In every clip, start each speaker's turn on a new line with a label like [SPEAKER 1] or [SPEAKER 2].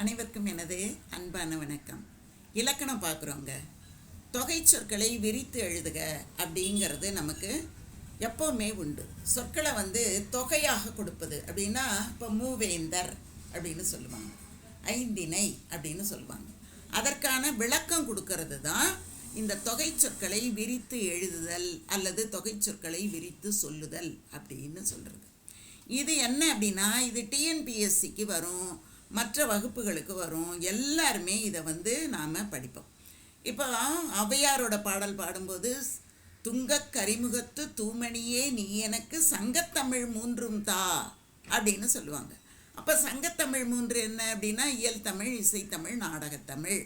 [SPEAKER 1] அனைவருக்கும் எனது அன்பான வணக்கம். இலக்கணம் பார்க்குறோங்க. தொகை சொற்களை விரித்து எழுதுக அப்படிங்கிறது நமக்கு எப்போவுமே உண்டு. சொற்களை வந்து தொகையாக கொடுப்பது அப்படின்னா இப்போ மூவேந்தர் அப்படின்னு சொல்லுவாங்க. ஐந்திணை அப்படின்னு சொல்லுவாங்க. அதற்கான விளக்கம் கொடுக்கறது தான் இந்த தொகை சொற்களை விரித்து எழுதுதல் அல்லது தொகை சொற்களை விரித்து சொல்லுதல் அப்படின்னு சொல்கிறது இது என்ன அப்படின்னா இது டிஎன்பிஎஸ்சிக்கு வரும். மற்ற வகுப்புகளுக்கு வரும். எல்லாருமே இதை வந்து நாம் படிப்போம். இப்போ ஔவையாரோட பாடல் பாடும்போது துங்க கரிமுகத்து தூமணியே நீ எனக்கு சங்கத்தமிழ் மூன்றும் தா அப்படின்னு சொல்லுவாங்க. அப்போ சங்கத்தமிழ் மூன்று என்ன அப்படின்னா இயல் தமிழ் இசைத்தமிழ் நாடகத்தமிழ்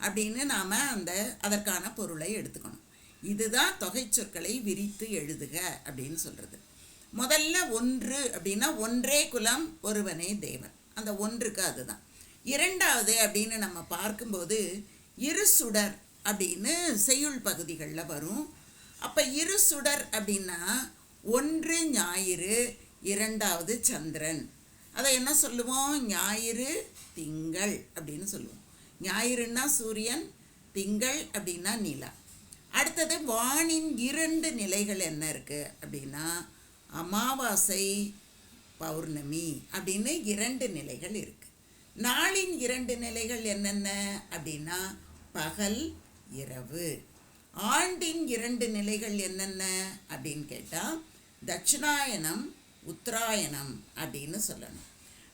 [SPEAKER 1] அப்படின்னு நாம் அந்த அதற்கான பொருளை எடுத்துக்கணும். இதுதான் தொகை சொற்களை விரித்து எழுதுக அப்படின்னு சொல்கிறது முதல்ல ஒன்று அப்படின்னா ஒன்றே குலம் ஒருவனே தேவன் அந்த ஒன்றுக்கு அதுதான். இரண்டாவது அப்படின்னு நம்ம பார்க்கும்போது இரு சுடர் அப்படின்னு செய்யுள் பகுதிகளில் வரும். அப்போ இரு சுடர் அப்படின்னா ஒன்று ஞாயிறு இரண்டாவது சந்திரன். அதை என்ன சொல்லுவோம்? ஞாயிறு திங்கள் அப்படின்னு சொல்லுவோம். ஞாயிறுன்னா சூரியன் திங்கள் அப்படின்னா நிலா. அடுத்தது வானின் இரண்டு நிலைகள் என்ன இருக்குது அப்படின்னா அமாவாசை பௌர்ணமி அப்படின்னு இரண்டு நிலைகள் இருக்குது நாளின் இரண்டு நிலைகள் என்னென்ன? அப்படின்னா பகல் இரவு. ஆண்டின் இரண்டு நிலைகள் என்னென்ன? அப்படின்னு கேட்டால் தட்சிணாயனம் உத்தராயணம் அப்படின்னு சொல்லணும்.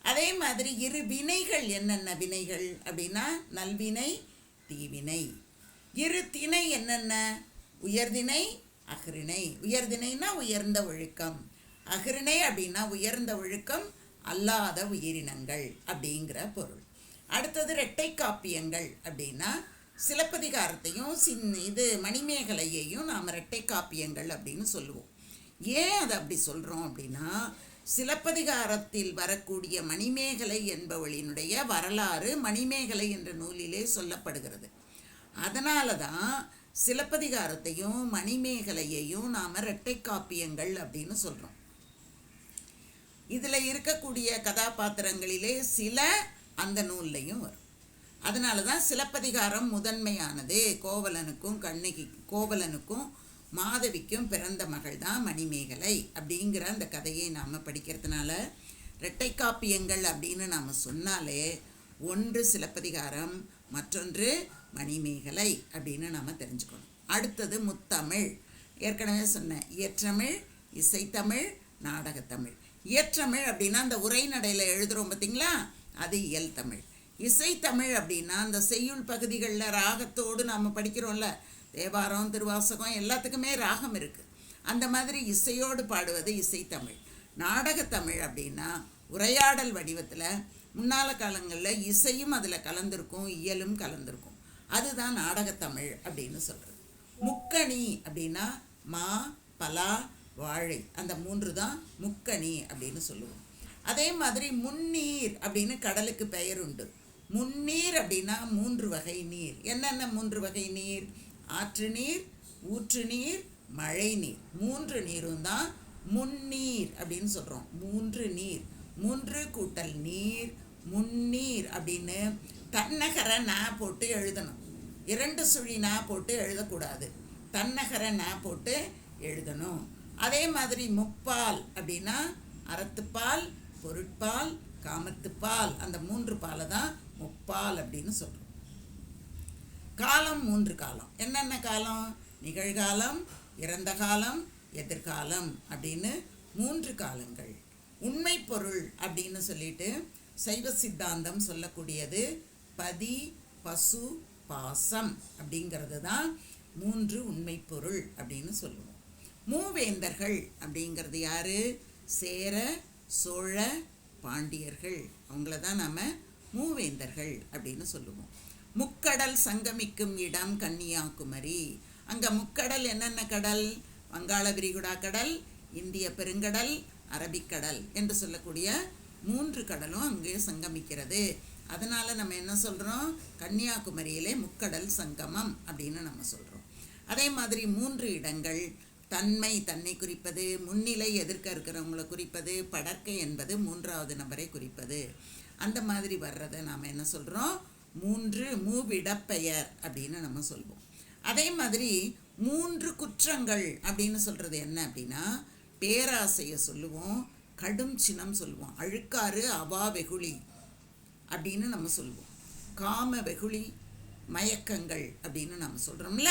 [SPEAKER 1] அதே மாதிரி இரு வினைகள் என்னென்ன வினைகள்? அப்படின்னா நல்வினை தீவினை. இரு திணை என்னென்ன? உயர்திணை அகரிணை உயர்தினைனா உயர்ந்த ஒழுக்கம். அகிரணை அப்படின்னா உயர்ந்த ஒழுக்கம் அல்லாத உயிரினங்கள் அப்படிங்கிற பொருள். அடுத்தது ரெட்டை காப்பியங்கள் அப்படின்னா சிலப்பதிகாரத்தையும் சின் இது மணிமேகலையையும் நாம் இரட்டை காப்பியங்கள் அப்படின்னு சொல்லுவோம். ஏன் அதை அப்படி சொல்கிறோம் அப்படின்னா சிலப்பதிகாரத்தில் வரக்கூடிய மணிமேகலை என்பவளினுடைய வரலாறு மணிமேகலை என்ற நூலிலே சொல்லப்படுகிறது. அதனால தான் சிலப்பதிகாரத்தையும் மணிமேகலையையும் நாம் இரட்டை காப்பியங்கள் அப்படின்னு சொல்கிறோம் இதில் இருக்கக்கூடிய கதாபாத்திரங்களிலே சில அந்த நூல்லையும் வரும். அதனால தான் சிலப்பதிகாரம் முதன்மையானது. கோவலனுக்கும் கண்ணகி கோவலனுக்கும் மாதவிக்கும் பிறந்த மகள் தான் மணிமேகலை அப்படிங்கிற அந்த கதையை நாம் படிக்கிறதுனால இரட்டை காப்பியங்கள் அப்படின்னு நாம் சொன்னாலே ஒன்று சிலப்பதிகாரம் மற்றொன்று மணிமேகலை அப்படின்னு நாம் தெரிஞ்சுக்கணும். அடுத்தது முத்தமிழ். ஏற்கனவே சொன்னேன். இயற்றமிழ் இசைத்தமிழ் நாடகத்தமிழ். இயற்றமிழ் அப்படின்னா அந்த உரைநடையில் எழுதுகிறோம் பார்த்தீங்களா அது இயல் தமிழ். இசைத்தமிழ் அப்படின்னா அந்த செய்யுள் பகுதிகளில் ராகத்தோடு நாம் படிக்கிறோம்ல. தேவாரம் திருவாசகம் எல்லாத்துக்குமே ராகம் இருக்குது அந்த மாதிரி இசையோடு பாடுவது இசைத்தமிழ் நாடகத்தமிழ் அப்படின்னா உரையாடல் வடிவத்தில் முன்னால காலங்களில் இசையும் அதில் கலந்திருக்கும் இயலும் கலந்திருக்கும். அதுதான் நாடகத்தமிழ் அப்படின்னு சொல்கிறது முக்கணி அப்படின்னா மா பலா வாழை. அந்த மூன்று தான் முக்கணி அப்படின்னு சொல்லுவோம். அதே மாதிரி முன்னீர் அப்படின்னு கடலுக்கு பெயர் உண்டு. முன்னீர் அப்படின்னா மூன்று வகை நீர். என்னென்ன மூன்று வகை நீர்? ஆற்று நீர் ஊற்று நீர் மழை நீர். மூன்று நீரும் தான் முன்னீர் அப்படின்னு சொல்கிறோம் மூன்று நீர். மூன்று கூட்டல் நீர் முன்னீர் அப்படின்னு தன்னகர நா போட்டு எழுதணும். இரண்டு சுழி நா போட்டு எழுதக்கூடாது. தன்னகர நா போட்டு எழுதணும். அதே மாதிரி முப்பால் அப்படின்னா அறத்துப்பால் பொருட்பால் காமத்துப்பால். அந்த மூன்று பாலை தான் முப்பால் அப்படின்னு சொல்கிறோம் காலம் மூன்று காலம். என்னென்ன காலம்? நிகழ்காலம் இறந்த காலம் எதிர்காலம் அப்படின்னு மூன்று காலங்கள். உண்மை பொருள் அப்படின்னு சொல்லிட்டு சைவ சித்தாந்தம் சொல்லக்கூடியது பதி பசு பாசம் அப்படிங்கிறது தான் மூன்று உண்மை பொருள் அப்படின்னு சொல்லுவோம். மூவேந்தர்கள் அப்படிங்கிறது யாரு? சேர சோழ பாண்டியர்கள். அவங்கள தான் நம்ம மூவேந்தர்கள் அப்படின்னு சொல்லுவோம். முக்கடல் சங்கமிக்கும் இடம் கன்னியாகுமரி. அங்கே முக்கடல் என்னென்ன கடல்? வங்காள விரிகுடா கடல் இந்திய பெருங்கடல் அரபிக்கடல் என்று சொல்லக்கூடிய மூன்று கடலும் அங்கே சங்கமிக்கிறது. அதனால் நம்ம என்ன சொல்கிறோம் கன்னியாகுமரியிலே முக்கடல் சங்கமம் அப்படின்னு நம்ம சொல்கிறோம் அதே மாதிரி மூன்று இடங்கள். தன்மை தன்னை குறிப்பது முன்னிலை எதிர்க்க இருக்கிறவங்களை குறிப்பது படர்க்கை என்பது மூன்றாவது நபரை குறிப்பது. அந்த மாதிரி வர்றதை நாம் என்ன சொல்கிறோம் மூன்று மூவிடப்பெயர் அப்படின்னு நம்ம சொல்வோம். அதே மாதிரி மூன்று குற்றங்கள் அப்படின்னு சொல்கிறது என்ன அப்படின்னா பேராசையை சொல்லுவோம் கடும் சினம் சொல்லுவோம் அழுக்காறு அவா வெகுளி அப்படின்னு நம்ம சொல்லுவோம் காம வெகுளி மயக்கங்கள் அப்படின்னு நம்ம சொல்கிறோம்ல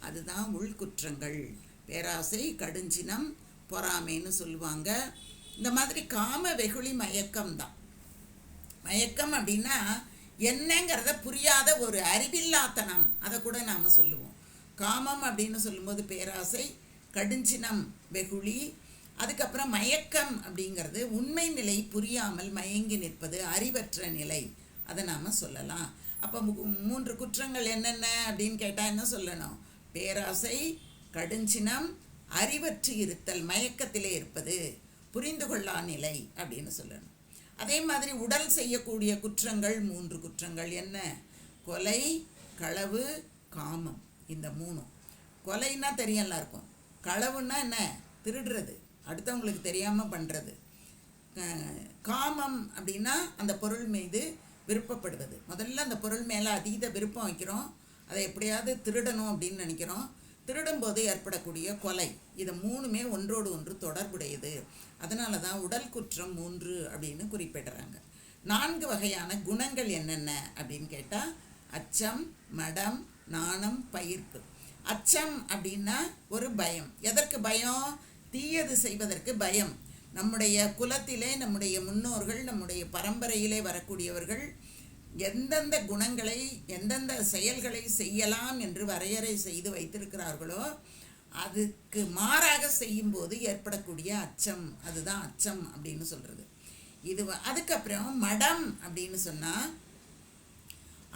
[SPEAKER 1] அதுதான் உள்குற்றங்கள். பேராசை கடுஞ்சினம் பொறாமைன்னு சொல்லுவாங்க. இந்த மாதிரி காம வெகுளி மயக்கம் தான். மயக்கம் அப்படின்னா என்னங்கிறத புரியாத ஒரு அறிவில்லாத்தனம். அதை கூட நாம் சொல்லுவோம். காமம் அப்படின்னு சொல்லும்போது பேராசை கடுஞ்சினம் வெகுளி அதுக்கப்புறம் மயக்கம் அப்படிங்கிறது உண்மை நிலை புரியாமல் மயங்கி நிற்பது அறிவற்ற நிலை. அதை நாம் சொல்லலாம். அப்போ மூன்று குற்றங்கள் என்னென்ன அப்படின்னு கேட்டால் என்ன சொல்லணும்? பேராசை கடுஞ்சினம் அறிவற்று இருத்தல் மயக்கத்திலே இருப்பது புரிந்து கொள்ளா நிலை அப்படின்னு சொல்லணும். அதே மாதிரி உடல் செய்யக்கூடிய குற்றங்கள் மூன்று குற்றங்கள் என்ன? கொலை களவு காமம் இந்த மூணும். கொலைன்னா தெரியும் எல்லாருக்கும். களவுன்னா என்ன? திருடுறது. அடுத்தவங்களுக்கு தெரியாமல் பண்ணுறது காமம் அப்படின்னா அந்த பொருள் மீது விருப்பப்படுவது. முதல்ல அந்த பொருள் மேலே அதீத விருப்பம் வைக்கிறோம். அதை எப்படியாவது திருடணும் அப்படின்னு நினைக்கிறோம். திருடும்போது ஏற்படக்கூடிய கொலை. இது மூணுமே ஒன்றோடு ஒன்று தொடர்புடையது. அதனால தான் உடல் குற்றம் மூன்று அப்படின்னு குறிப்பிடுறாங்க. நான்கு வகையான குணங்கள் என்னென்ன அப்படின்னு கேட்டால் அச்சம் மடம் நாணம் பயிர்ப்பு. அச்சம் அப்படின்னா ஒரு பயம். எதற்கு பயம்? தீயது செய்வதற்கு பயம். நம்முடைய குலத்திலே நம்முடைய முன்னோர்கள் நம்முடைய பரம்பரையிலே வரக்கூடியவர்கள் எந்தெந்த குணங்களை எந்தெந்த செயல்களை செய்யலாம் என்று வரையறை செய்து வைத்திருக்கிறார்களோ அதுக்கு மாறாக செய்யும்போது ஏற்படக்கூடிய அச்சம் அதுதான் அச்சம் அப்படின்னு சொல்கிறது இது அதுக்கப்புறம் மடம் அப்படின்னு சொன்னால்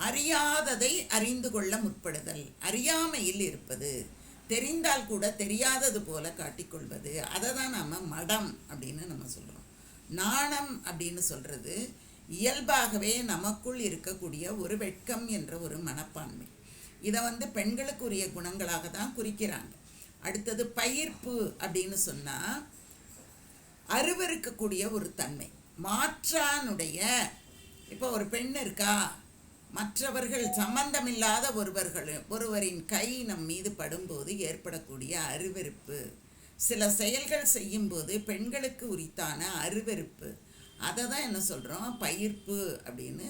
[SPEAKER 1] அறியாததை அறிந்து கொள்ள முற்படுதல். அறியாமையில் இருப்பது தெரிந்தால் கூட தெரியாதது போல காட்டிக்கொள்வது. அதை தான் நாம் மடம் அப்படின்னு நம்ம சொல்கிறோம் நாணம் அப்படின்னு சொல்கிறது இயல்பாகவே நமக்குள் இருக்கக்கூடிய ஒரு வெட்கம் என்ற ஒரு மனப்பான்மை. இதை வந்து பெண்களுக்குரிய குணங்களாக தான் குறிக்கிறாங்க. அடுத்தது பயிர்ப்பு அப்படின்னு சொன்னால் அருவருக்கக்கூடிய ஒரு தன்மை. மாற்றானுடைய இப்போ ஒரு பெண் இருக்கா? மற்றவர்கள் சம்பந்தமில்லாத ஒருவர்கள் ஒருவரின் கை நம் மீது படும்போது ஏற்படக்கூடிய அருவருப்பு. சில செயல்கள் செய்யும்போது பெண்களுக்கு உரித்தான அருவருப்பு. அதை தான் என்ன சொல்கிறோம் பயிர்ப்பு அப்படின்னு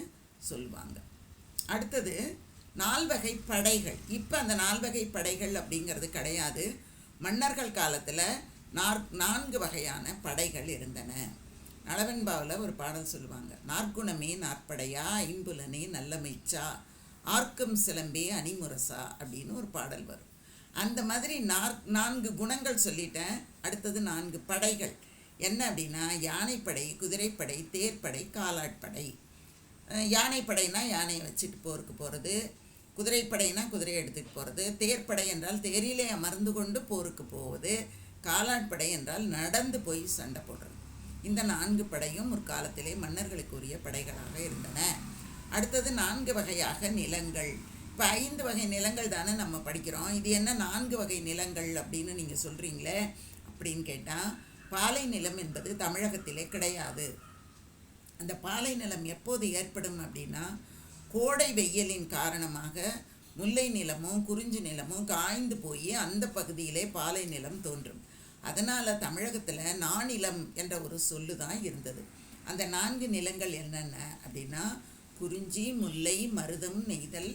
[SPEAKER 1] சொல்லுவாங்க அடுத்தது நால்வகை படைகள். இப்போ அந்த நால்வகை படைகள் அப்படிங்கிறது கிடையாது. மன்னர்கள் காலத்தில் நாற் நான்கு வகையான படைகள் இருந்தன. நளவெண்பாவில் ஒரு பாடல் சொல்லுவாங்க. நாற்குணமே நாற்படையா ஐம்புலனே நல்லமைச்சா ஆர்க்கும் சிலம்பே அணிமுரசா அப்படின்னு ஒரு பாடல் வரும். அந்த மாதிரி நாற் நான்கு குணங்கள் சொல்லிட்டேன். அடுத்தது நான்கு படைகள். என்ன அப்படின்னா யானைப்படை குதிரைப்படை தேர்ப்படை காலாட்படை. யானைப்படைனா யானையை வச்சுட்டு போருக்கு போகிறது குதிரைப்படைனா குதிரையை எடுத்துகிட்டு போகிறது தேர்ப்படை என்றால் தேரிலே அமர்ந்து கொண்டு போருக்கு போவது காலாட்படை என்றால் நடந்து போய் சண்டை போடுறது. இந்த நான்கு படையும் ஒரு காலத்திலே மன்னர்களுக்குரிய படைகளாக இருந்தன. அடுத்தது நான்கு வகையாக நிலங்கள். இப்போ ஐந்து வகை நிலங்கள் தானே நம்ம படிக்கிறோம். இது என்ன நான்கு வகை நிலங்கள் அப்படின்னு நீங்கள் சொல்கிறீங்களே அப்படின்னு கேட்டால் பாலை நிலம் என்பது தமிழகத்திலே கிடையாது. அந்த பாலை நிலம் எப்போது ஏற்படும் அப்படின்னா கோடை வெயிலின் காரணமாக முல்லை நிலமும் குறிஞ்சி நிலமும் காய்ந்து போய் அந்த பகுதியிலே பாலை நிலம் தோன்றும். அதனால் தமிழகத்தில் நானிலம் என்ற ஒரு சொல்லு தான் இருந்தது. அந்த நான்கு நிலங்கள் என்னென்ன அப்படின்னா குறிஞ்சி முல்லை மருதம் நெய்தல்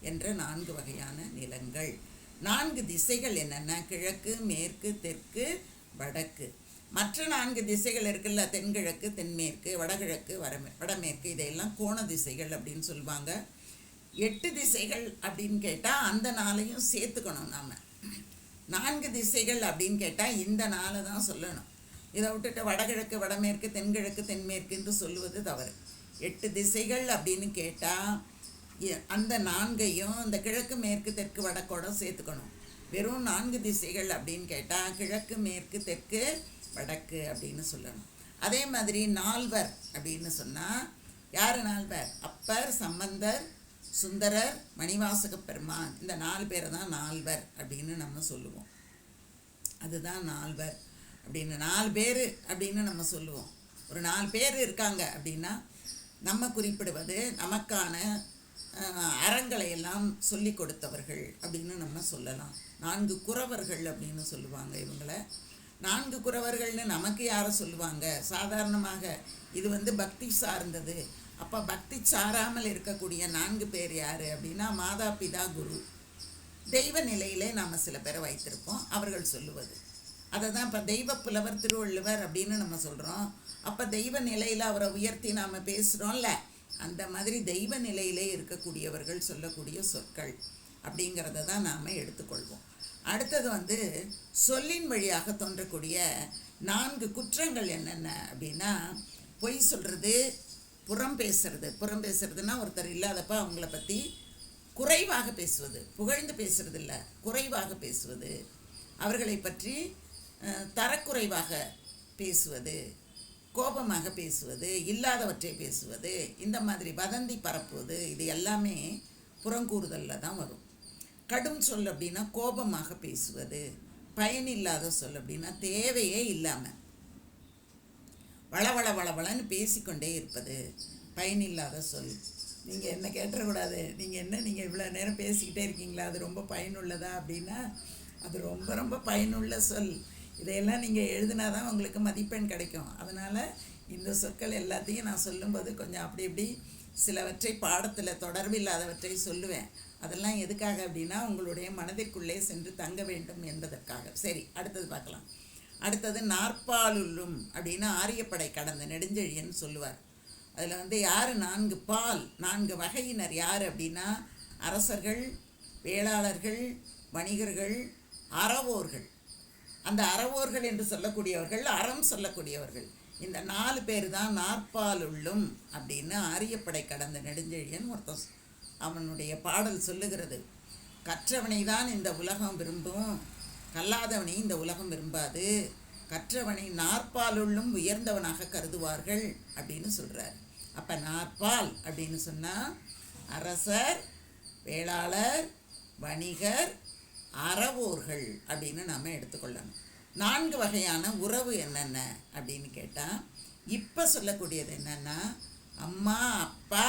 [SPEAKER 1] என்ற நான்கு வகையான நிலங்கள். நான்கு திசைகள் என்னென்ன? கிழக்கு மேற்கு தெற்கு வடக்கு. மற்ற நான்கு திசைகள் இருக்குல்ல தென்கிழக்கு தென்மேற்கு வடகிழக்கு வடமே வடமேற்கு இதையெல்லாம் கோண திசைகள் அப்படின்னு சொல்லுவாங்க. எட்டு திசைகள் அப்படின்னு கேட்டால் அந்த நாளையும் சேர்த்துக்கணும் நாம். நான்கு திசைகள் அப்படின்னு கேட்டால் இந்த நாளை தான் சொல்லணும். இதை விட்டுட்டு வடகிழக்கு வடமேற்கு தென்கிழக்கு தென்மேற்கு என்று சொல்லுவது தவறு. எட்டு திசைகள் அப்படின்னு கேட்டால் அந்த நான்கையும் இந்த கிழக்கு மேற்கு தெற்கு வடக்கோட சேர்த்துக்கணும். வெறும் நான்கு திசைகள் அப்படின்னு கேட்டால் கிழக்கு மேற்கு தெற்கு வடக்கு அப்படின்னு சொல்லணும். அதே மாதிரி நால்வர் அப்படின்னு சொன்னால் யார் நால்வர்? அப்பர் சம்பந்தர் சுந்தரர் மணிவாசக பெருமான். இந்த நாலு பேரை தான் நால்வர் அப்படின்னு நம்ம சொல்லுவோம். அதுதான் நால்வர் அப்படின்னு நாலு பேர் அப்படின்னு நம்ம சொல்லுவோம். ஒரு நாலு பேர் இருக்காங்க அப்படின்னா நம்ம குறிப்பிடுவது நமக்கான அறங்களை எல்லாம் சொல்லி கொடுத்தவர்கள் அப்படின்னு நம்ம சொல்லலாம். நான்கு குறவர்கள் அப்படின்னு சொல்லுவாங்க இவங்களை. நான்கு குறவர்கள்னு நமக்கு யாரை சொல்லுவாங்க? சாதாரணமாக இது வந்து பக்தி சார்ந்தது. அப்போ பக்தி சாராமல் இருக்கக்கூடிய நான்கு பேர் யார் அப்படின்னா மாதா பிதா குரு. தெய்வ நிலையிலே நாம் சில பேரை வைத்திருப்போம் அவர்கள் சொல்லுவது. அதை தான் இப்போ தெய்வ புலவர் திருவள்ளுவர் அப்படின்னு நம்ம சொல்கிறோம் அப்போ தெய்வ நிலையில் அவரை உயர்த்தி நாம் பேசுகிறோம்ல அந்த மாதிரி தெய்வ நிலையிலே இருக்கக்கூடியவர்கள் சொல்லக்கூடிய சொற்கள் அப்படிங்கிறத தான் நாம் எடுத்துக்கொள்வோம். அடுத்தது வந்து சொல்லின் வழியாக தோன்றக்கூடிய நான்கு குற்றங்கள் என்னென்ன அப்படின்னா பொய் சொல்கிறது புறம் பேசுறது. புறம் பேசுறதுன்னா ஒருத்தர் இல்லாதப்ப அவங்கள பற்றி குறைவாக பேசுவது. புகழ்ந்து பேசுறது இல்லை குறைவாக பேசுவது. அவர்களை பற்றி தரக்குறைவாக பேசுவது. கோபமாக பேசுவது. இல்லாதவற்றை பேசுவது. இந்த மாதிரி வதந்தி பரப்புவது. இது எல்லாமே புறங்கூறுதலில் தான் வரும். கடும் சொல் அப்படின்னா கோபமாக பேசுவது பயனில்லாத சொல் அப்படின்னா தேவையே இல்லாமல் வளவள வளவளன்னு பேசிக்கொண்டே இருப்பது பயனில்லாத சொல். நீங்கள் என்ன கேட்டக்கூடாது நீங்கள் என்ன நீங்கள் இவ்வளோ நேரம் பேசிக்கிட்டே இருக்கீங்களா? அது ரொம்ப பயனுள்ளதா அப்படின்னா அது ரொம்ப ரொம்ப பயனுள்ள சொல். இதையெல்லாம் நீங்கள் எழுதினா தான் உங்களுக்கு மதிப்பெண் கிடைக்கும். அதனால் இந்த சொற்கள் எல்லாத்தையும் நான் சொல்லும்போது கொஞ்சம் அப்படி இப்படி சிலவற்றை பாடத்தில் தொடர்பில்லாதவற்றை சொல்லுவேன். அதெல்லாம் எதுக்காக அப்படின்னா உங்களுடைய மனதிற்குள்ளே சென்று தங்க வேண்டும் என்பதற்காக. சரி அடுத்தது பார்க்கலாம். அடுத்தது நாற்பாலுள்ளும் அப்படின்னு ஆரியப்படை கடந்த நெடுஞ்செழியன் சொல்லுவார். அதில் வந்து யார்? நான்கு பால் நான்கு வகையினர் யார் அப்படின்னா அரசர்கள் வேளாளர்கள் வணிகர்கள் அறவோர்கள். அந்த அறவோர்கள் என்று சொல்லக்கூடியவர்கள் அறம் சொல்லக்கூடியவர்கள். இந்த நாலு பேர் தான் நாற்பாலுள்ளும் அப்படின்னு ஆரியப்படை கடந்த நெடுஞ்செழியன் ஒருத்தன் அவனுடைய பாடல் சொல்லுகிறது. கற்றவனை தான் இந்த உலகம் விரும்பும் கல்லாதவனை இந்த உலகம் விரும்பாது கற்றவனை நாற்பாலுள்ளும் உயர்ந்தவனாக கருதுவார்கள் அப்படின்னு சொல்கிறார் அப்போ நாற்பால் அப்படின்னு சொன்னால் அரசர் வேளாளர் வணிகர் அறவோர்கள் அப்படின்னு நாம் எடுத்துக்கொள்ளணும். நான்கு வகையான உறவு என்னென்ன அப்படின்னு கேட்டால் இப்போ சொல்லக்கூடியது என்னென்னா அம்மா அப்பா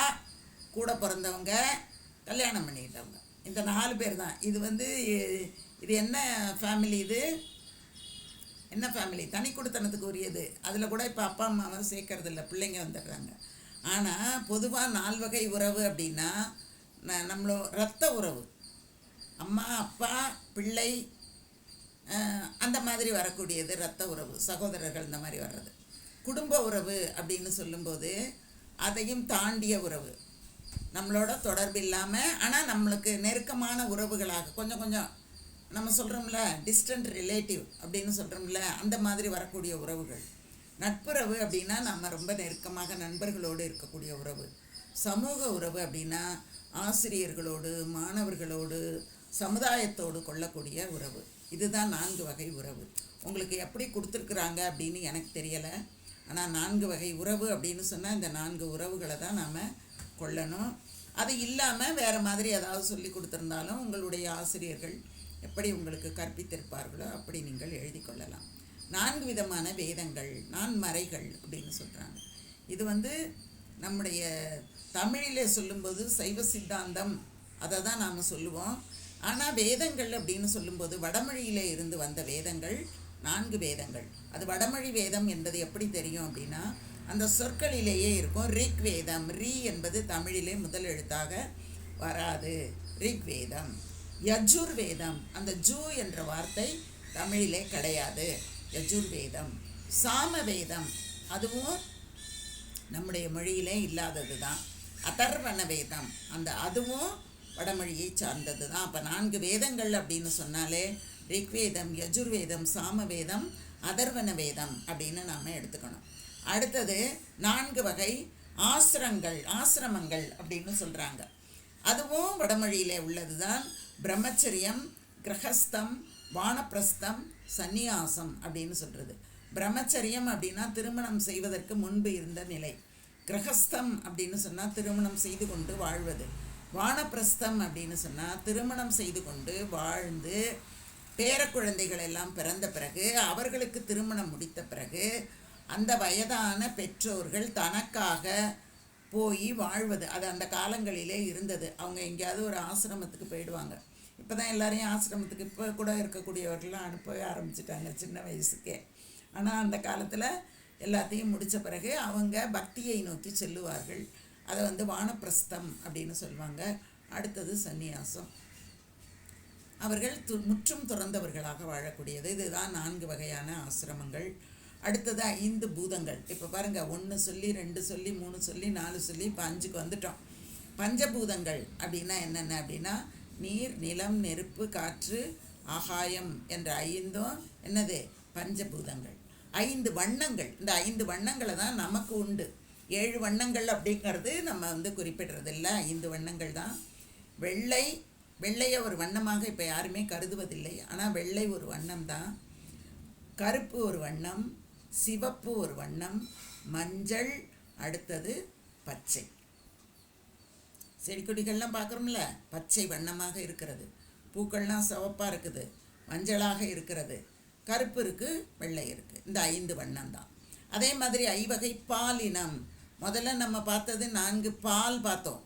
[SPEAKER 1] கூட பிறந்தவங்க கல்யாணம் பண்ணிக்கிட்டவங்க. இந்த நாலு பேர் தான். இது வந்து இது என்ன ஃபேமிலி இது? என்ன ஃபேமிலி தனி கொடுத்தனத்துக்கு உரியது. அதில் கூட இப்போ அப்பா அம்மாவை சேர்க்கறது இல்லை. பிள்ளைங்க வந்துடுறாங்க. ஆனால் பொதுவாக நால்வகை உறவு அப்படின்னா நம்மளோ ரத்த உறவு. அம்மா அப்பா பிள்ளை அந்த மாதிரி வரக்கூடியது ரத்த உறவு சகோதரர்கள் இந்த மாதிரி வர்றது. குடும்ப உறவு அப்படின்னு சொல்லும்போது அதையும் தாண்டிய உறவு. நம்மளோட தொடர்பு இல்லாமல் ஆனால் நம்மளுக்கு நெருக்கமான உறவுகளாக கொஞ்சம் கொஞ்சம் நம்ம சொல்கிறோம்ல டிஸ்டன்ட் ரிலேட்டிவ் அப்படின்னு சொல்கிறோம்ல அந்த மாதிரி வரக்கூடிய உறவுகள். நட்புறவு அப்படின்னா நம்ம ரொம்ப நெருக்கமாக நண்பர்களோடு இருக்கக்கூடிய உறவு. சமூக உறவு அப்படின்னா ஆசிரியர்களோடு மாணவர்களோடு சமுதாயத்தோடு கொள்ளக்கூடிய உறவு. இதுதான் நான்கு வகை உறவு. உங்களுக்கு எப்படி கொடுத்துருக்குறாங்க அப்படின்னு எனக்கு தெரியலை. ஆனால் நான்கு வகை உறவு அப்படின்னு சொன்னால் இந்த நான்கு உறவுகளை தான் நாம் கொள்ளணும். அது இல்லாமல் வேறு மாதிரி ஏதாவது சொல்லி கொடுத்துருந்தாலும் உங்களுடைய ஆசிரியர்கள் எப்படி உங்களுக்கு கற்பித்திருப்பார்களோ அப்படி நீங்கள் எழுதி கொள்ளலாம். நான்கு விதமான வேதங்கள் நான்மறைகள் அப்படின்னு சொல்கிறாங்க இது வந்து நம்முடைய தமிழிலே சொல்லும்போது சைவ சித்தாந்தம் அதை தான் நாம் சொல்லுவோம். ஆனால் வேதங்கள் அப்படின்னு சொல்லும்போது வடமொழியில் இருந்து வந்த வேதங்கள் நான்கு வேதங்கள். அது வடமொழி வேதம் என்பது எப்படி தெரியும் அப்படின்னா அந்த சொற்களிலேயே இருக்கும் ரிக் வேதம். ரி என்பது தமிழிலே முதல் எழுத்தாக வராது. ரிக் வேதம். யஜுர் வேதம். அந்த ஜூ என்ற வார்த்தை தமிழிலே கிடையாது. யஜுர் வேதம். சாம வேதம். அதுவும் நம்முடைய மொழியிலே இல்லாதது தான் அதர்வண வேதம். அந்த அதுவும் வடமொழியை சார்ந்தது தான் அப்போ நான்கு வேதங்கள் அப்படின்னு சொன்னாலே ரிக்வேதம் யஜுர்வேதம் சாமவேதம் அதர்வன வேதம் அப்படின்னு நாம் எடுத்துக்கணும். அடுத்தது நான்கு வகை ஆசிரங்கள் ஆசிரமங்கள் அப்படின்னு சொல்கிறாங்க அதுவும் வடமொழியில் உள்ளது தான் பிரம்மச்சரியம் கிரகஸ்தம் வானப்பிரஸ்தம் சந்நியாசம் அப்படின்னு சொல்கிறது பிரம்மச்சரியம் அப்படின்னா திருமணம் செய்வதற்கு முன்பு இருந்த நிலை. கிரகஸ்தம் அப்படின்னு சொன்னால் திருமணம் செய்து கொண்டு வாழ்வது. வானப்பிரஸ்தம் அப்படின்னு சொன்னால் திருமணம் செய்து கொண்டு வாழ்ந்து பேரக்குழந்தைகள் எல்லாம் பிறந்த பிறகு அவர்களுக்கு திருமணம் முடித்த பிறகு அந்த வயதான பெற்றோர்கள் தனக்காக போய் வாழ்வது. அது அந்த காலங்களிலே இருந்தது. அவங்க எங்கேயாவது ஒரு ஆசிரமத்துக்கு போயிடுவாங்க. இப்போ தான் எல்லாரையும் ஆசிரமத்துக்கு இப்போ கூட இருக்கக்கூடியவர்கள்லாம் அனுப்பவே ஆரம்பிச்சிட்டாங்க சின்ன வயசுக்கே. ஆனால் அந்த காலத்தில் எல்லாத்தையும் முடித்த பிறகு அவங்க பக்தியை நோக்கி செல்லுவார்கள். அதை வந்து வானப்பிரஸ்தம் அப்படின்னு சொல்லுவாங்க. அடுத்தது சந்நியாசம். அவர்கள் து முற்றும் துறந்தவர்களாக வாழக்கூடியது. இதுதான் நான்கு வகையான ஆசிரமங்கள். அடுத்தது ஐந்து பூதங்கள். இப்போ பாருங்கள் ஒன்று சொல்லி ரெண்டு சொல்லி மூணு சொல்லி நாலு சொல்லி இப்போ அஞ்சுக்கு வந்துட்டோம். பஞ்சபூதங்கள் அப்படின்னா என்னென்ன அப்படின்னா நீர் நிலம் நெருப்பு காற்று ஆகாயம் என்ற ஐந்தும் என்னது? பஞ்சபூதங்கள். ஐந்து வண்ணங்கள். இந்த ஐந்து வண்ணங்களை தான் நமக்கு உண்டு. ஏழு வண்ணங்கள் அப்படிங்கிறது நம்ம வந்து குறிப்பிடுறதில்ல. ஐந்து வண்ணங்கள் தான். வெள்ளை வெள்ளையை ஒரு வண்ணமாக இப்போ யாருமே கருதுவதில்லை. ஆனால் வெள்ளை ஒரு வண்ணம் தான். கருப்பு ஒரு வண்ணம் சிவப்பு ஒரு வண்ணம் மஞ்சள் அடுத்தது பச்சை. செடி கொடிகள்லாம் பார்க்குறோம்ல பச்சை வண்ணமாக இருக்கிறது. பூக்கள்லாம் சிவப்பாக இருக்குது மஞ்சளாக இருக்கிறது. கருப்பு இருக்குது வெள்ளை இருக்குது இந்த ஐந்து வண்ணம் தான். அதே மாதிரி ஐவகை பாலினம் முதல்ல நம்ம பார்த்தது நான்கு பால் பார்த்தோம்.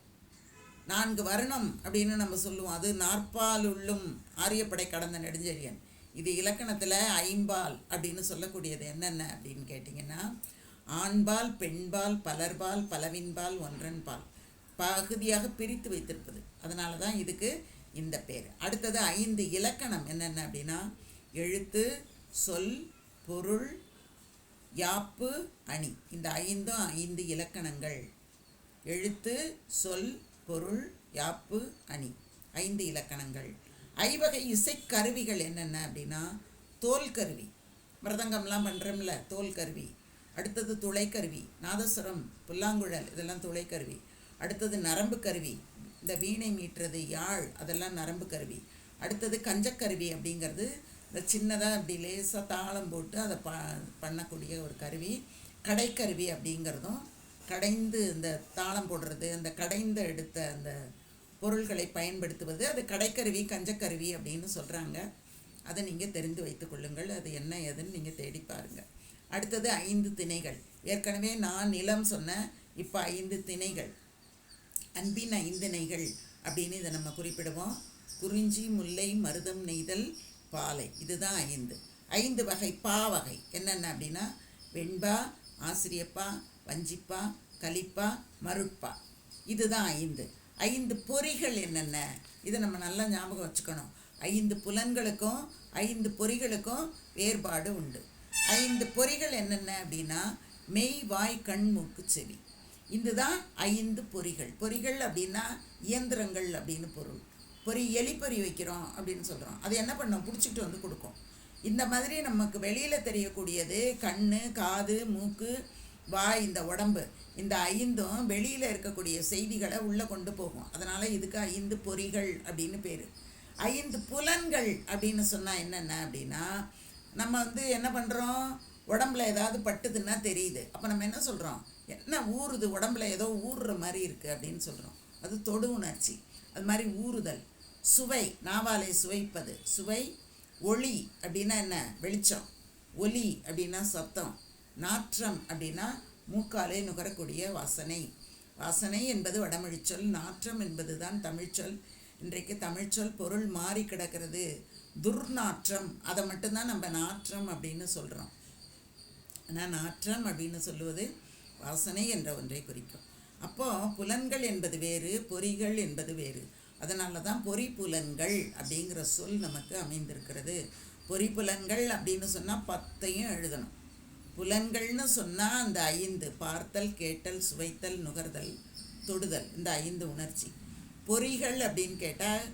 [SPEAKER 1] நான்கு வருணம் அப்படின்னு நம்ம சொல்லுவோம். அது நாற்பால் உள்ளும் ஆரியப்படை கடந்த நெடுஞ்செழியன். இது இலக்கணத்தில் ஐம்பால் அப்படின்னு சொல்லக்கூடியது என்னென்ன அப்படின்னு கேட்டிங்கன்னா ஆண்பால் பெண்பால் பலர்பால் பலவின்பால் ஒன்றன்பால். பகுதியாக பிரித்து வைத்திருப்பது. அதனால தான் இதுக்கு இந்த பேர். அடுத்தது ஐந்து இலக்கணம் என்னென்ன அப்படின்னா எழுத்து சொல் பொருள் யாப்பு அணி. இந்த ஐந்தும் ஐந்து இலக்கணங்கள். எழுத்து சொல் பொருள் யாப்பு அணி. ஐந்து இலக்கணங்கள். ஐவகை இசைக்கருவிகள் என்னென்ன அப்படின்னா தோல் கருவி. மிருதங்கம்லாம் பண்ணுறோம்ல தோல் கருவி. அடுத்தது துளைக்கருவி நாதஸ்வரம் புல்லாங்குழல் இதெல்லாம் துளைக்கருவி அடுத்தது நரம்பு கருவி. இந்த வீணை மீட்டுறது யாழ் அதெல்லாம் நரம்பு கருவி. அடுத்தது கஞ்சக்கருவி அப்படிங்கிறது இந்த சின்னதாக அப்படி லேசாக தாளம் போட்டு அதை ப பண்ணக்கூடிய ஒரு கருவி. கடைக்கருவி அப்படிங்கிறதும் கடைந்து இந்த தாளம் போடுறது அந்த கடைந்து எடுத்த அந்த பொருள்களை பயன்படுத்துவது அது கடைக்கருவி கஞ்சக்கருவி அப்படின்னு சொல்கிறாங்க அதை நீங்கள் தெரிந்து வைத்துக்கொள்ளுங்கள் அது என்ன ஏதுன்னு நீங்கள் தேடி பாருங்கள் அடுத்தது ஐந்து திணைகள். ஏற்கனவே நான் நிலம் சொன்னேன் இப்போ ஐந்து திணைகள். அன்பின் ஐந்திணைகள் அப்படின்னு இதை நம்ம குறிப்பிடுவோம். குறிஞ்சி முல்லை மருதம் நெய்தல் பாலை. இதுதான் ஐந்து. ஐந்து வகை பா வகை. என்னென்ன அப்படின்னா வெண்பா ஆசிரியப்பா வஞ்சிப்பா கலிப்பா மருட்பா. இதுதான் ஐந்து. ஐந்து பொறிகள் என்னென்ன? இதை நம்ம நல்லா ஞாபகம் வச்சுக்கணும். ஐந்து புலன்களுக்கும் ஐந்து பொறிகளுக்கும் வேறுபாடு உண்டு. ஐந்து பொறிகள் என்னென்ன அப்படின்னா மெய் வாய் கண் மூக்கு செவி. இதுதான் ஐந்து பொறிகள். பொறிகள் அப்படின்னா இயந்திரங்கள் அப்படின்னு பொருள். பொறி எலிப்பொறி வைக்கிறோம் அப்படின்னு சொல்கிறோம் அது என்ன பண்ணோம்? பிடிச்சிட்டு வந்து கொடுக்கும். இந்த மாதிரி நமக்கு வெளியில் தெரியக்கூடியது கண் காது மூக்கு வாய் இந்த உடம்பு. இந்த ஐந்தும் வெளியில் இருக்கக்கூடிய செய்திகளை உள்ளே கொண்டு போகும். அதனால் இதுக்கு ஐந்து பொறிகள் அப்படின்னு பேர். ஐந்து புலன்கள் அப்படின்னு சொன்னால் என்னென்ன அப்படின்னா நம்ம வந்து என்ன பண்ணுறோம் உடம்புல ஏதாவது பட்டுதுன்னா தெரியுது. அப்போ நம்ம என்ன சொல்கிறோம் என்ன ஊறுது? உடம்புல ஏதோ ஊறுற மாதிரி இருக்குது அப்படின்னு சொல்கிறோம் அது தொடு உணர்ச்சி. அது மாதிரி ஊறுதல். சுவை நாவாலை சுவைப்பது. சுவை ஒளி அப்படின்னா என்ன? வெளிச்சம். ஒலி அப்படின்னா சத்தம் நாற்றம் அப்படின்னா மூக்காலே நுகரக்கூடிய வாசனை. வாசனை என்பது வடமொழிச்சொல் நாற்றம் என்பது தான் தமிழ்ச்சொல். இன்றைக்கு தமிழ்ச்சொல் பொருள் மாறி கிடக்கிறது. துர்நாற்றம் அதை மட்டும்தான் நம்ம நாற்றம் அப்படின்னு சொல்கிறோம் ஆனால் நாற்றம் அப்படின்னு சொல்லுவது வாசனை என்ற ஒன்றை குறிக்கும். அப்போது புலன்கள் என்பது வேறு பொறிகள் என்பது வேறு. அதனால தான் பொறிப்புலன்கள் அப்படிங்கிற சொல் நமக்கு அமைந்திருக்கிறது. பொறிப்புலன்கள் அப்படின்னு சொன்னால் பத்தையும் எழுதணும். புலன்கள்னு சொன்னால் அந்த ஐந்து பார்த்தல் கேட்டல் சுவைத்தல் நுகர்தல் தொடுதல் இந்த ஐந்து உணர்ச்சி. பொறிகள் அப்படின்னு கேட்டால்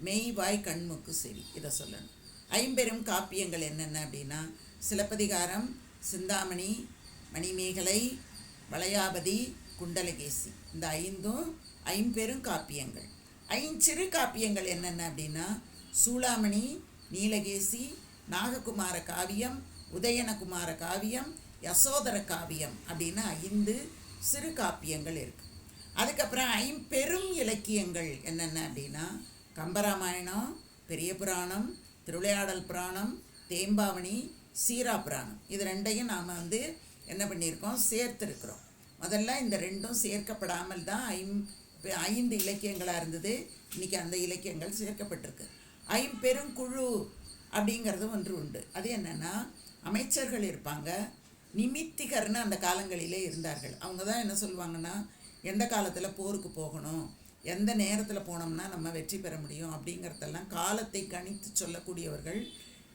[SPEAKER 1] மெய் வாய் கண்முக்கு செவி இதை சொல்லணும். ஐம்பெரும் காப்பியங்கள் என்னென்ன அப்படின்னா சிலப்பதிகாரம் சிந்தாமணி மணிமேகலை வளையாபதி குண்டலகேசி. இந்த ஐந்தும் ஐம்பெரும் காப்பியங்கள். ஐஞ்சிறு காப்பியங்கள் என்னென்ன அப்படின்னா சூளாமணி நீலகேசி நாககுமார காவியம் உதயனகுமார காவியம் யசோதர காவியம் அப்படின்னு ஐந்து சிறு காப்பியங்கள் இருக்குது அதுக்கப்புறம் ஐம்பெரும் இலக்கியங்கள் என்னென்ன அப்படின்னா கம்பராமாயணம் பெரிய புராணம் திருவிளையாடல் புராணம் தேம்பாவணி சீரா புராணம். இது ரெண்டையும் நாம் வந்து என்ன பண்ணியிருக்கோம் சேர்த்துருக்குறோம். முதல்ல இந்த ரெண்டும் சேர்க்கப்படாமல் தான் ஐம் ஐந்து இலக்கியங்களாக இருந்தது. இன்றைக்கி அந்த இலக்கியங்கள் சேர்க்கப்பட்டிருக்கு. ஐம்பெருங்குழு அப்படிங்கிறது ஒன்று உண்டு. அது என்னென்னா அமைச்சர்கள் இருப்பாங்க. நிமித்திகர்னு அந்த காலங்களிலே இருந்தார்கள். அவங்க தான் என்ன சொல்லுவாங்கன்னா எந்த காலத்தில் போருக்கு போகணும்? எந்த நேரத்தில் போனோம்னா நம்ம வெற்றி பெற முடியும்? அப்படிங்கிறதெல்லாம் காலத்தை கணித்து சொல்லக்கூடியவர்கள்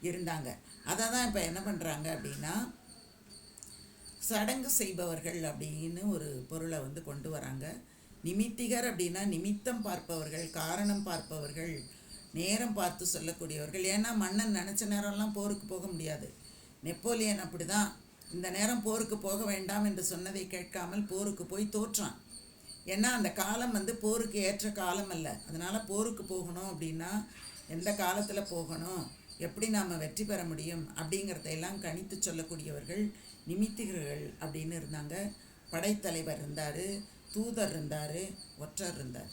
[SPEAKER 1] இருந்தாங்க. அதை தான் இப்போ என்ன பண்ணுறாங்க அப்படின்னா சடங்கு செய்பவர்கள் அப்படின்னு ஒரு பொருளை வந்து கொண்டு வராங்க. நிமித்திகர் அப்படின்னா நிமித்தம் பார்ப்பவர்கள் காரணம் பார்ப்பவர்கள் நேரம் பார்த்து சொல்லக்கூடியவர்கள். ஏன்னா மன்னன் நினச்ச நேரம்லாம் போருக்கு போக முடியாது. நெப்போலியன் அப்படி தான் இந்த நேரம் போருக்கு போக வேண்டாம் என்று சொன்னதை கேட்காமல் போருக்கு போய் தோற்றான். ஏன்னா அந்த காலம் வந்து போருக்கு ஏற்ற காலம் அல்ல. அதனால் போருக்கு போகணும் அப்படின்னா எந்த காலத்தில் போகணும் எப்படி நாம் வெற்றி பெற முடியும் அப்படிங்கிறதையெல்லாம் கணித்து சொல்லக்கூடியவர்கள் நிமித்திகர்கள் அப்படின்னு இருந்தாங்க. படைத்தலைவர் இருந்தார். தூதர் இருந்தார் ஒற்றர் இருந்தார்.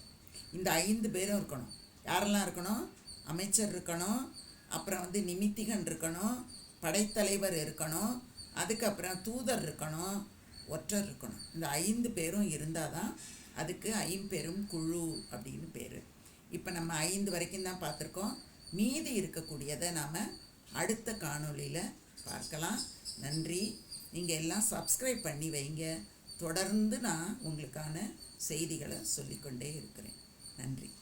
[SPEAKER 1] இந்த ஐந்து பேரும் இருக்கணும். யாரெல்லாம் இருக்கணும்? அமைச்சர் இருக்கணும். அப்புறம் வந்து நிமித்திகன் இருக்கணும். படைத்தலைவர் இருக்கணும். அதுக்கப்புறம் தூதர் இருக்கணும். ஒற்றர் இருக்கணும். இந்த ஐந்து பேரும் இருந்தால் தான் அதுக்கு ஐம்பெரும் குழு அப்படின்னு பேர். இப்போ நம்ம ஐந்து வரைக்கும் தான் பார்த்துருக்கோம். மீதி இருக்கக்கூடியதை நாம் அடுத்த காணொளியில் பார்க்கலாம். நன்றி. நீங்கள் எல்லாம் சப்ஸ்கிரைப் பண்ணி வைங்க. தொடர்ந்து நான் உங்களுக்கான செய்திகளை சொல்லிக்கொண்டே இருக்கிறேன். நன்றி.